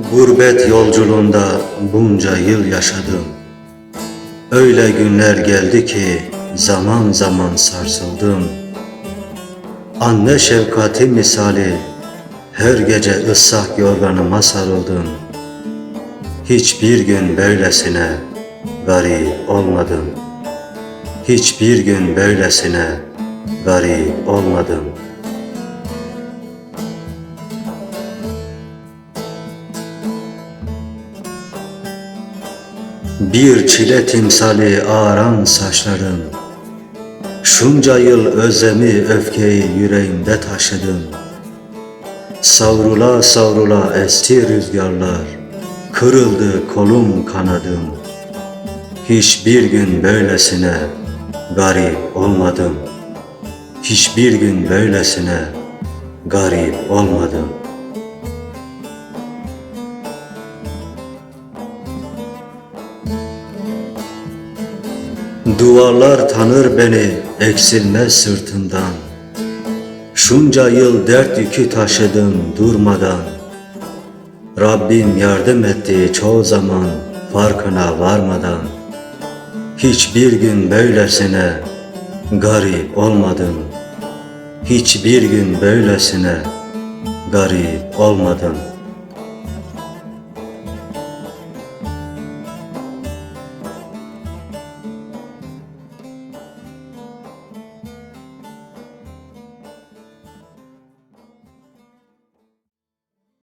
Gurbet yolculuğunda bunca yıl yaşadım. Öyle günler geldi ki zaman zaman sarsıldım. Anne şefkati misali her gece ıslak yorganıma sarıldım. Hiçbir gün böylesine garip olmadım. Hiçbir gün böylesine garip olmadım. Bir çile timsali ağaran saçların Şunca yıl özlemi öfkeyi yüreğimde taşıdım. Savrula savrula esti rüzgarlar. Kırıldı kolum kanadım. Hiçbir gün böylesine garip olmadım. Hiçbir gün böylesine garip olmadım Duvarlar tanır beni eksilmez sırtımdan. Şunca yıl dert yükü taşıdım durmadan. Rabbim yardım etti çoğu zaman farkına varmadan. Hiçbir gün böylesine garip olmadım. Hiçbir gün böylesine garip olmadım